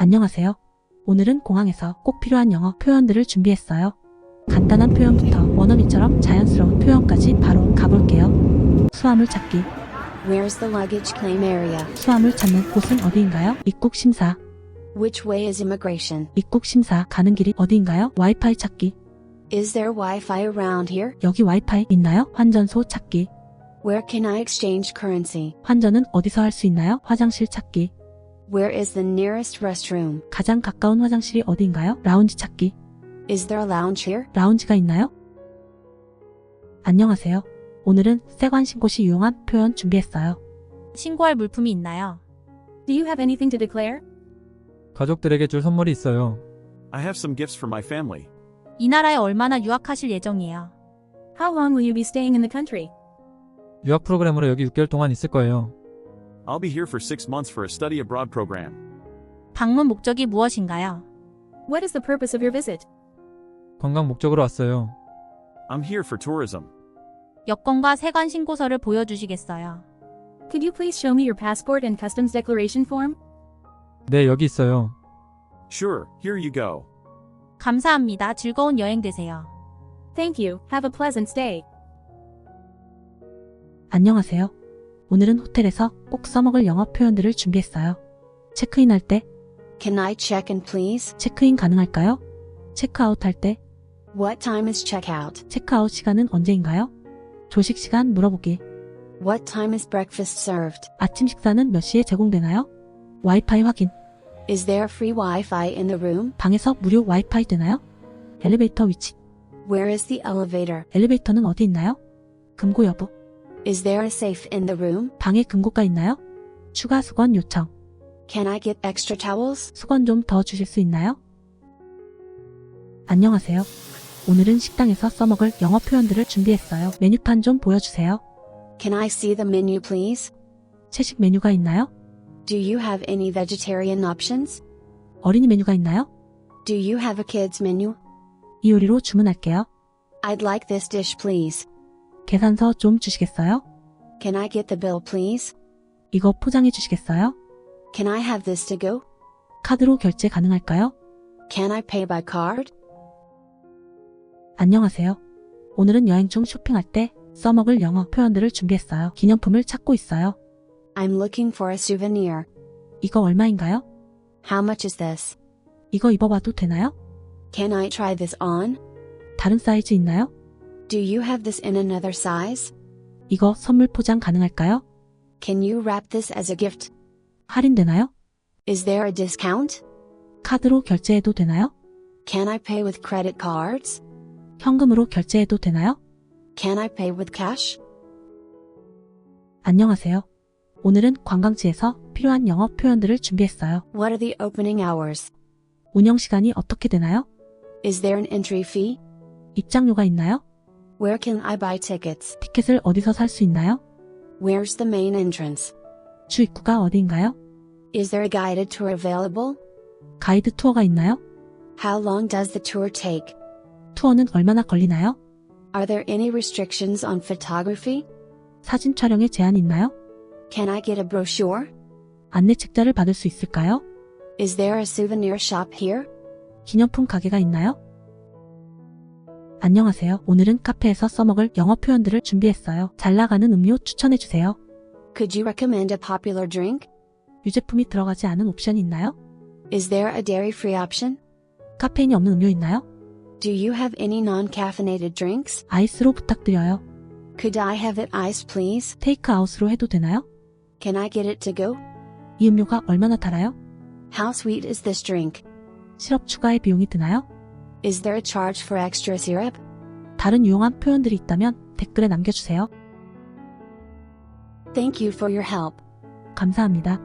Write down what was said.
안녕하세요. 오늘은 공항에서 꼭 필요한 영어 표현들을 준비했어요. 간단한 표현부터 원어민처럼 자연스러운 표현까지 바로 가볼게요. 수화물 찾기. Where's the luggage claim area? 수화물 찾는 곳은 어디인가요? 입국 심사. Which way is immigration? 입국 심사 가는 길이 어디인가요? 와이파이 찾기. Is there Wi-Fi around here? 여기 와이파이 있나요? 환전소 찾기. Where can I exchange currency? 환전은 어디서 할 수 있나요? 화장실 찾기. Where is the nearest restroom? 가장 가까운 화장실이 어디인가요? 라운지 찾기. Is there a lounge here? 라운지가 있나요? 안녕하세요. 오늘은 세관 신고 시 유용한 표현 준비했어요. 신고할 물품이 있나요? Do you have anything to declare? 가족들에게 줄 선물이 있어요. I have some gifts for my family. 이 나라에 얼마나 유학하실 예정이에요? How long will you be staying in the country? 유학 프로그램으로 여기 6개월 동안 있을 거예요. I'll be here for six months for a study abroad program. 방문 목적이 무엇인가요? What is the purpose of your visit? 관광 목적으로 왔어요. I'm here for tourism. 여권과 세관 신고서를 보여주시겠어요? Could you please show me your passport and customs declaration form? 네, 여기 있어요. Sure, here you go. 감사합니다. 즐거운 여행 되세요. Thank you. Have a pleasant stay. 안녕하세요. 오늘은 호텔에서 꼭 써먹을 영어 표현들을 준비했어요. 체크인 할 때, Can I check in please? 체크인 가능할까요? 체크아웃 할 때, What time is checkout? 체크아웃 시간은 언제인가요? 조식 시간 물어보기. What time is breakfast served? 아침 식사는 몇 시에 제공되나요? 와이파이 확인. Is there free Wi-Fi in the room? 방에서 무료 와이파이 되나요? 엘리베이터 위치. Where is the elevator? 엘리베이터는 어디 있나요? 금고 여부. Is there a safe in the room? 방에 금고가 있나요? 추가 수건 요청. Can I get extra towels? 수건 좀 더 주실 수 있나요? 안녕하세요. 오늘은 식당에서 써먹을 영어 표현들을 준비했어요. 메뉴판 좀 보여주세요. Can I see the menu please? 채식 메뉴가 있나요? Do you have any vegetarian options? 어린이 메뉴가 있나요? Do you have a kids menu? 이 요리로 주문할게요. I'd like this dish please. 계산서 좀 주시겠어요? Can I get the bill please? 이거 포장해 주시겠어요? Can I have this to go? 카드로 결제 가능할까요? Can I pay by card? 안녕하세요. 오늘은 여행 중 쇼핑할 때 써먹을 영어 표현들을 준비했어요. 기념품을 찾고 있어요. I'm looking for a souvenir. 이거 얼마인가요? How much is this? 이거 입어봐도 되나요? Can I try this on? 다른 사이즈 있나요? Do you have this in another size? 이거 선물 포장 가능할까요? Can you wrap this as a gift? 할인되나요? Is there a discount? 카드로 결제해도 되나요? Can I pay with credit cards? 현금으로 결제해도 되나요? Can I pay with cash? 안녕하세요. 오늘은 관광지에서 필요한 영어 표현들을 준비했어요. What are the opening hours? 운영 시간이 어떻게 되나요? Is there an entry fee? 입장료가 있나요? Where can I buy tickets? 티켓을 어디서 살 수 있나요? Where's the main entrance? 주 입구가 어디인가요? Is there a guided tour available? 가이드 투어가 있나요? How long does the tour take? 투어는 얼마나 걸리나요? Are there any restrictions on photography? 사진 촬영에 제한이 있나요? Can I get a brochure? 안내 책자를 받을 수 있을까요? Is there a souvenir shop here? 기념품 가게가 있나요? 안녕하세요. 오늘은 카페에서 써먹을 영어 표현들을 준비했어요. 잘 나가는 음료 추천해주세요. Could you recommend a popular drink? 유제품이 들어가지 않은 옵션이 있나요? Is there a dairy free option? 카페인이 없는 음료 있나요? Do you have any non caffeinated drinks? 아이스로 부탁드려요. Could I have it iced, please? 테이크아웃으로 해도 되나요? Can I get it to go? 이 음료가 얼마나 달아요? How sweet is this drink? 시럽 추가의 비용이 드나요? Is there a charge for extra syrup? 다른 유용한 표현들이 있다면 댓글에 남겨주세요. Thank you for your help. 감사합니다.